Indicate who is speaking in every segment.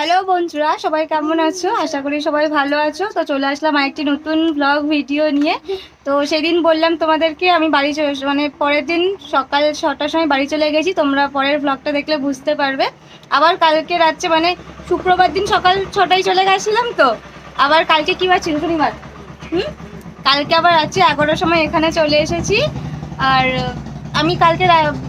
Speaker 1: Hello বন্ধুরা, সবাই কেমন আছো? আশা করি সবাই ভালো আছো। তো চলে আসলাম আরেকটি নতুন ব্লগ ভিডিও নিয়ে। তো সেদিন বললাম তোমাদেরকে, আমি বাড়ি চলে মানে পরের দিন সকাল ছটার সময় বাড়ি চলে গেছি, তোমরা পরের ব্লগটা দেখলে বুঝতে পারবে। আবার কালকে রাত্রে মানে শুক্রবার দিন সকাল ছটায় চলে গেছিলাম তো। আবার কালকে কী বার শনিবার? হুম? কালকে আবার রাত্রে এগারোটার সময় এখানে চলে এসেছি। আর আমি কালকে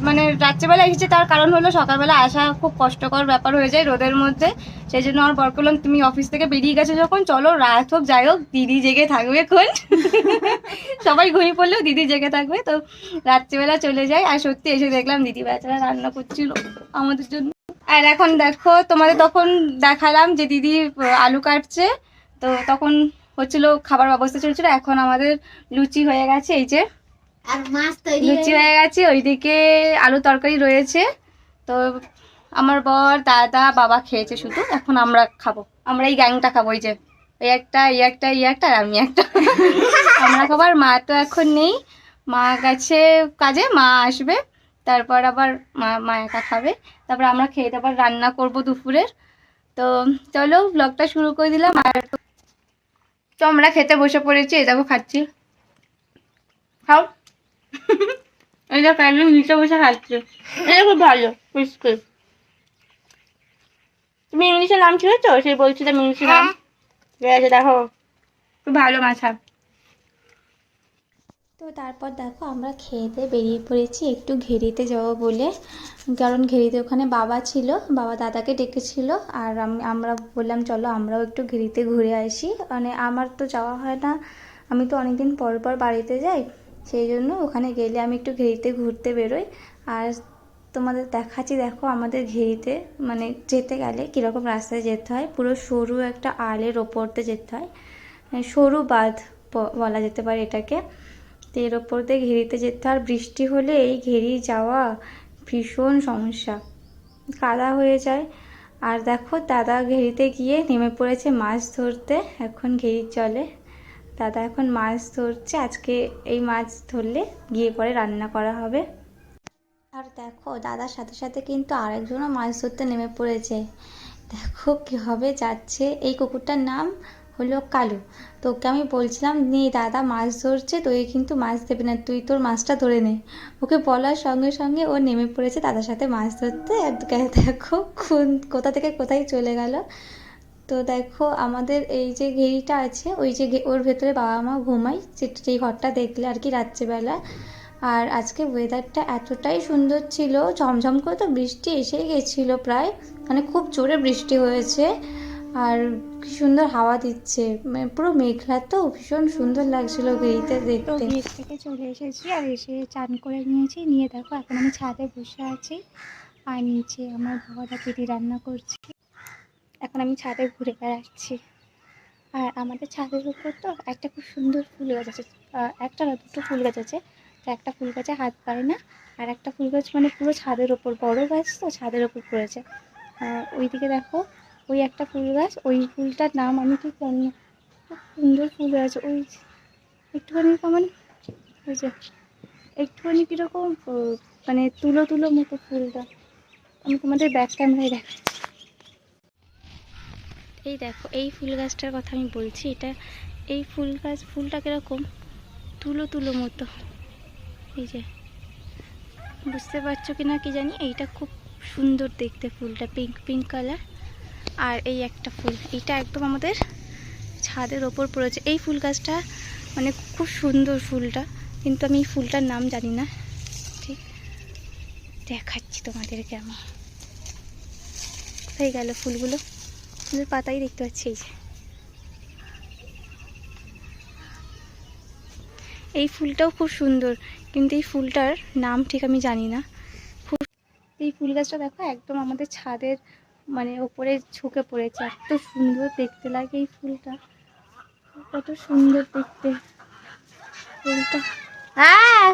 Speaker 1: মানে রাত্রেবেলা এসেছি, তার কারণ হলো সকালবেলা আসা খুব কষ্টকর ব্যাপার হয়ে যায় রোদের মধ্যে। সেই জন্য আমার বর করলাম তুমি অফিস থেকে বেরিয়ে গেছো যখন, চলো রাত হোক, যাই হোক, দিদি জেগে থাকবে কোন সবাই ঘুমিয়ে পড়লেও দিদি জেগে থাকবে। তো রাত্রিবেলা চলে যাই, আর সত্যি এসে দেখলাম দিদি বেচারা রান্না করছিল আমাদের জন্য। আর এখন দেখো, তোমাদের তখন দেখালাম যে দিদি আলু কাটছে। তো তখন হচ্ছিল, খাবার ব্যবস্থা চলছিল, এখন আমাদের লুচি হয়ে গেছে, এই যে। লুচি হয়ে গেছে ওইদিকে আলু তরকারি রয়েছে। তো আমার বর দাদা বাবা খেয়েছে শুধু এখন আমরা খাব। আমরা এই গ্যাংটা খাব ওই যে। এই একটা এই একটা এই একটা আর আমি একটা। আমরা খাবার মা তো এখন নেই। মা গেছে কাজে মা আসবে। তারপর আবার মা মা একা খাবে। তারপর আমরা খেয়ে তারপর রান্না করব দুপুরের। তো চলো ব্লগটা শুরু করে দিলাম আর তো আমরা খেতে বসে পড়েছি এই দেখো খাচ্ছি। খাও। দেখো একদম নিচে বসে খাচ্ছে? এটা খুব ভালো পুষ্কর। তুমি ইংলিশে নাম তো সেই বলছিলাম ইংলিশে নাম। ঠিক আছে দেখো। খুব ভালো মাছা।
Speaker 2: তো তারপর দেখো আমরা খেয়েতে বেরিয়ে পড়েছি একটু ঘেরিতে যাব বলে। কারণ ঘেরিতে ওখানে বাবা ছিল বাবা দাদাকে ডেকেছিল আর আমি আমরা বললাম চলো আমরাও একটু ঘেরিতে ঘুরে আসি। মানে আমার তো যাওয়া হয় না। আমি তো অনেকদিন পর পর বাড়িতে যাই। সেই জন্য ওখানে গেলে আমি একটু ঘেরিতে ঘুরতে বেরোই। আর তোমাদের দেখাচ্ছি, দেখো আমাদের ঘেরিতে মানে যেতে গেলে কীরকম রাস্তায় যেতে হয়। পুরো সরু একটা আলের ওপর দিয়ে যেতে হয়। মানে সরু বাঁধ বলা যেতে পারে এটাকে। তো এর ওপর দিয়ে ঘেরিতে যেতে। আর বৃষ্টি হলে এই ঘেরি যাওয়া ভীষণ সমস্যা। কাদা হয়ে যায়। আর দেখো দাদা ঘেরিতে গিয়ে নেমে পড়েছে মাছ ধরতে। এখন ঘেরির জলে দাদা এখন মাছ ধরছে। আজকে এই মাছ ধরলে গিয়ে পরে রান্না করা হবে। আর দেখো, দাদার সাথে সাথে কিন্তু আরেকজনও মাছ ধরতে নেমে পড়েছে। দেখো কীভাবে যাচ্ছে। এই কুকুরটার নাম হলো কালু। তোকে আমি বলছিলাম, নে দাদা, মাছ ধরছে তুই কিন্তু মাছ দেবে না। তুই তোর মাছটা ধরে নে। ওকে বলার সঙ্গে সঙ্গে ও নেমে পড়েছে দাদার সাথে মাছ ধরতে। দেখো কোন- কোথা থেকে কোথায় চলে গেল। তো দেখো আমাদের এই যে ঘেরিটা আছে ওই যে ওর ভেতরে বাবা মা ঘুমায় যেই ঘরটা দেখলে আর কি রাত্রিবেলা। আর আজকে ওয়েদারটা এতটাই সুন্দর ছিল ঝমঝম করে তো বৃষ্টি এসেই গেছিল প্রায় মানে খুব জোরে বৃষ্টি হয়েছে। আর কি সুন্দর হাওয়া দিচ্ছে মানে পুরো মেঘলা তো ভীষণ সুন্দর লাগছিল গেরিতে
Speaker 1: তো
Speaker 2: দেখতে।
Speaker 1: থেকে চলে এসেছি আর এসে চান করে নিয়েছি নিয়ে দেখো এখন আমি ছাদে বসে আছি। আর নিচে আমার দিদি রান্না করছে। এখন আমি ছাদে ঘুরে বেড়াচ্ছি। আর আমাদের ছাদের উপর তো একটা খুব সুন্দর ফুল গাছ আছে। একটা না, দুটো ফুল গাছ আছে। তো একটা ফুল গাছে হাত পায় না, আর একটা ফুল গাছ মানে পুরো ছাদের ওপর বড় গাছ তো ছাদের ওপর পড়েছে ওইদিকে দেখো, ওই একটা ফুল গাছ, ওই ফুলটার নাম আমি ঠিক জানি খুব সুন্দর ফুল গাছ ওই একটুখানি কেমন, ওই যে একটুখানি কীরকম মানে তুলো তুলো মতো ফুলটা। আমি তোমাদের ব্যাক ক্যামেরায় দেখ এই দেখো, এই ফুল গাছটার কথা আমি বলছি, এটা এই ফুল গাছ, ফুলটা কীরকম? তুলো তুলো মতো। এই যে, বুঝতে পারছ কি না কি জানি? এইটা খুব সুন্দর দেখতে ফুলটা পিঙ্ক পিঙ্ক কালার আর এই একটা ফুল, এইটা একদম আমাদের ছাদের ওপর পড়েছে। এই ফুল গাছটা মানে খুব সুন্দর ফুলটা, কিন্তু আমি ফুলটার নাম জানি না। ঠিক, দেখাচ্ছি তোমাদেরকে আমি। কোথায় গেল ফুলগুলো। ফুলের পাতাই দেখতে পাচ্ছি, এই যে। এই ফুলটাও খুব সুন্দর, কিন্তু এই ফুলটার নাম ঠিক আমি জানি না। এই ফুল গাছটা দেখো একদম আমাদের ছাদের মানে ওপরে ঝুঁকে পড়েছে, এত সুন্দর দেখতে লাগে এই ফুলটা। কত সুন্দর দেখতে ফুলটা। হ্যাঁ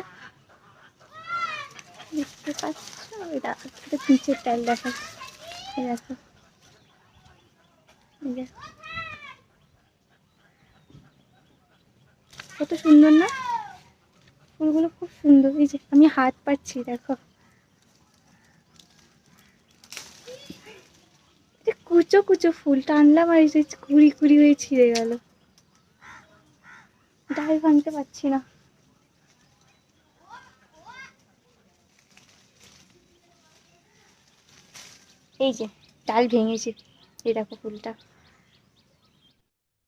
Speaker 1: দেখতে পাচ্ছ? এটা নিচের টাইল দেখো দেখো। কত সুন্দর না? ফুলগুলো খুব সুন্দর। এই যে, আমি হাত পাচ্ছি, দেখো।
Speaker 2: কুচো কুচো ফুল, টানলাম আর কুড়ি কুড়ি হয়ে ছিঁড়ে গেল। ডাল ভাঙতে পারছি না। এই যে, ডাল ভেঙেছে। এই দেখো ফুলটা।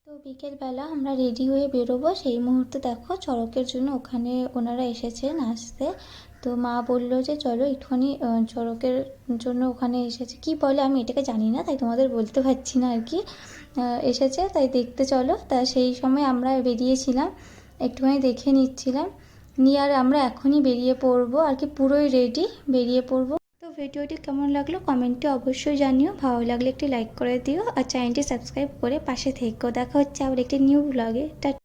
Speaker 1: তো বিকেলবেলা আমরা রেডি হয়ে বেরোবো। সেই মুহূর্তে দেখো চড়কের জন্য ওখানে ওনারা এসেছেন আসতে। তো মা বলল যে, চলো একটুখানি চড়কের জন্য ওখানে এসেছে। কি বলে আমি এটাকে জানি না, তাই তোমাদের বলতে পারছি না আর কি। এসেছে, তাই দেখতে চলো। তা সেই সময় আমরা বেরিয়েছিলাম, একটুখানি দেখে নিচ্ছিলাম। নিয়ে আর আমরা এখনই বেরিয়ে পড়ব। আর কি পুরোই রেডি, বেরিয়ে পড়ব। ভিডিওটি কেমন লাগল কমেন্টে অবশ্যই জানিও। ভালো লাগলে একটি লাইক করে দিও আর চ্যানেলটি সাবস্ক্রাইব করে পাশে থেকো দেখা হচ্ছে আবার একটি নিউ ব্লগে। টা